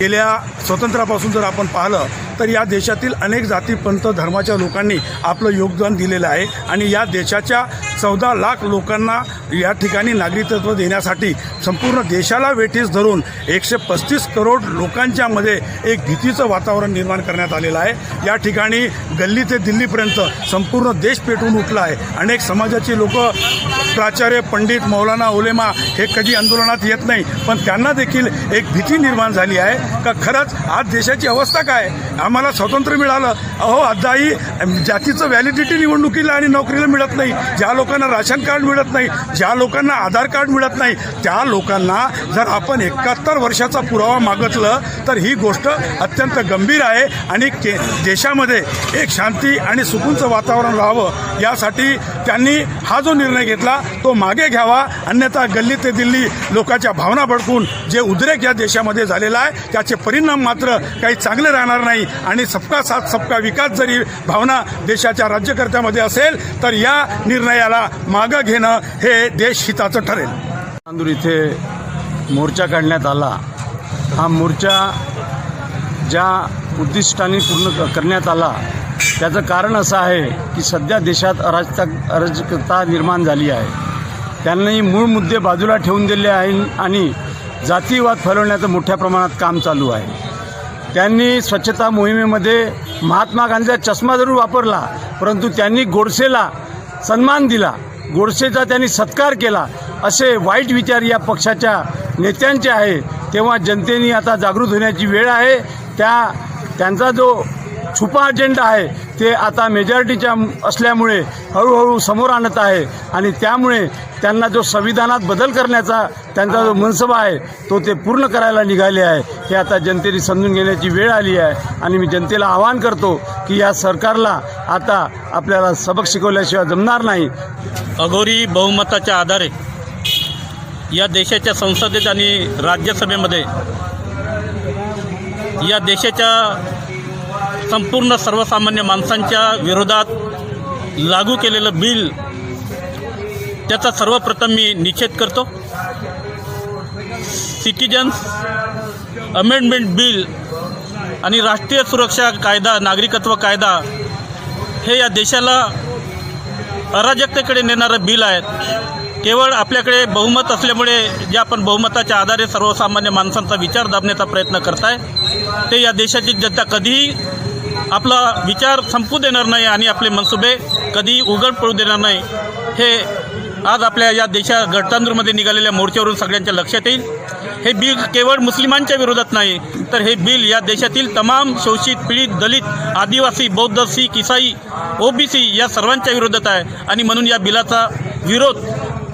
गेल्या स्वतंत्रापासून जर आपण पाहिलं तर या देशातील अनेक जातीपंथ धर्माच्या लोकांनी आपलं योगदान दिलेलं आहे. आणि या देशाच्या चौदा लाख लोकांना या ठिकाणी नागरिकत्व देण्यासाठी संपूर्ण देशाला वेठीस धरून एकशे पस्तीस करोड लोकांच्यामध्ये एक भीतीचं वातावरण निर्माण करण्यात आलेलं आहे. या ठिकाणी गल्ली ते दिल्लीपर्यंत संपूर्ण देश पेटून उठला आहे. अनेक समाजाची लोक प्राचार्य पंडित मौलाना ओलेमा हे कधी आंदोलनात येत नाही पण त्यांना देखील एक भीती निर्माण झाली आहे का खरंच आज देशाची अवस्था काय आम्हाला स्वातंत्र्य मिळालं. अहो अद्याही जातीचं व्हॅलिडिटी निवडणुकीला आणि नोकरीला मिळत नाही. ज्या लोकांना राशन कार्ड मिळत नाही ज्या लोकांना आधार कार्ड मिळत नाही त्या लोकांना जर आपण एकाहत्तर वर्षाचा पुरावा मागितलं तर ही गोष्ट अत्यंत गंभीर आहे आणि के देशामध्ये एक शांती आणि सुकूनचं वातावरण राहावं यासाठी त्यांनी हा जो निर्णय घेतला तो मागे घ्यावा. अन्यथा गल्ली ते दिल्ली लोकांच्या भावना भडकून जे उद्रेक या देशामध्ये झालेला आहे त्याचे परिणाम मात्र काही चांगले राहणार नाही. आणि सबका साथ सबका विकास जरी भावना देशाच्या राज्यकर्त्यामध्ये असेल तर या निर्णयाला मागं घेणं हे देश हिताचं ठरेल. नांदूर इथे मोर्चा काढण्यात आला. हा मोर्चा ज्या उद्दिष्टाने पूर्ण करण्यात आला त्याचं कारण असं आहे की सध्या देशात अराजकता अराजकता निर्माण झाली आहे. त्यांनी मूळ मुद्दे बाजूला ठेवून दिले आहे आणि जातीवाद फैलवण्याचं मोठ्या प्रमाणात काम चालू आहे. त्यांनी स्वच्छता मोहिमेमध्ये महात्मा गांधीचा चष्मा जरूर वापरला परंतु त्यांनी गोडसेला सन्मान दिला गोडसेचा त्यांनी सत्कार केला असे वाईट विचार या पक्षाच्या नेत्यांचे आहे. तेव्हा जनतेने आता जागृत होण्याची वेळ आहे. त्या त्यांचा जो छुपा अजेंडा आहे ते आता मेजॉरिटीच्या असल्यामुळे हळूहळू समोर आणत आहे. आणि त्यामुळे त्यांना जो संविधानात बदल करण्याचा त्यांचा जो मनसबा आहे तो ते पूर्ण करायला निघाले आहे. हे आता जनतेने समजून घेण्याची वेळ आली आहे. आणि मी जनतेला आवाहन करतो की या सरकारला आता आपल्याला सबक शिकवल्याशिवाय जमणार नाही. अघोरी बहुमताच्या आधारे या देशाच्या संसदेत आणि राज्यसभेमध्ये या देशाच्या संपूर्ण सर्वसामान्य माणसांच्या विरोधात लागू केलेलं बिल त्याचा सर्वप्रथम मी निषेध करतो. सिटिजन्स अमेंडमेंट बिल आणि राष्ट्रीय सुरक्षा कायदा नागरिकत्व कायदा हे या देशाला अराजकतेकडे नेणारं बिल आहे केवळ आपल्याकडे बहुमत असल्यामुळे जे आपण बहुमताच्या आधारे सर्वसामान्य माणसांचा विचार दाबण्याचा प्रयत्न करताय ते या देशाची जनता कधीही आपला विचार संपू देणार नाही आणि आपले मनसुबे कधीही उघड पडू देणार नाही. हे आज आपल्या या देशा गडतांदूरमध्ये निघालेल्या मोर्चावरून सगळ्यांच्या लक्षात येईल. हे बिल केवळ मुस्लिमांच्या विरोधात नाही तर हे बिल या देशातील तमाम शोषित पीडित दलित आदिवासी बौद्ध सिख इसाई ओबीसी या सर्वांच्या विरोधात आहे आणि म्हणून या बिलाचा विरोध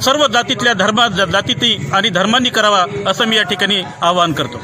सर्व जातीतल्या धर्मा जातीती आणि धर्मांनी करावा असं मी या ठिकाणी आवाहन करतो.